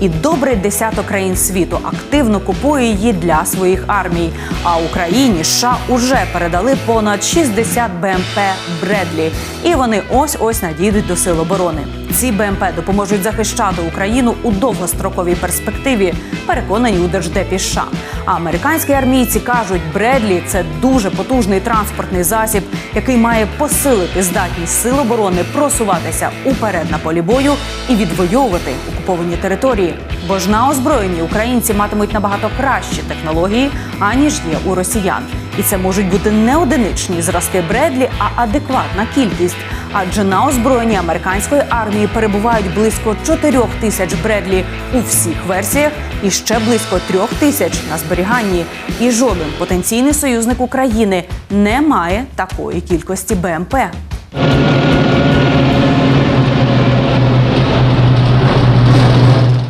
і добрий десяток країн світу активно купує її для своїх армій. А Україні США уже передали понад 60 БМП Бредлі, і вони ось ось надійдуть до сил оборони. Ці БМП допоможуть захищати Україну у довгостроковій перспективі. Переконані у держдепі США. Американські армійці кажуть, Бредлі це дуже потужний транспортний засіб, який має посилити здатність сил оборони просуватися уперед на полі бою і відвоювати окуповані території. Бо ж на озброєнні українці матимуть набагато кращі технології, аніж є у росіян. І це можуть бути не одиничні зразки Бредлі, а адекватна кількість. Адже на озброєнні американської армії перебувають близько 4 тисяч Бредлі у всіх версіях і ще близько трьох тисяч на зберіганні. І жоден потенційний союзник України не має такої кількості БМП.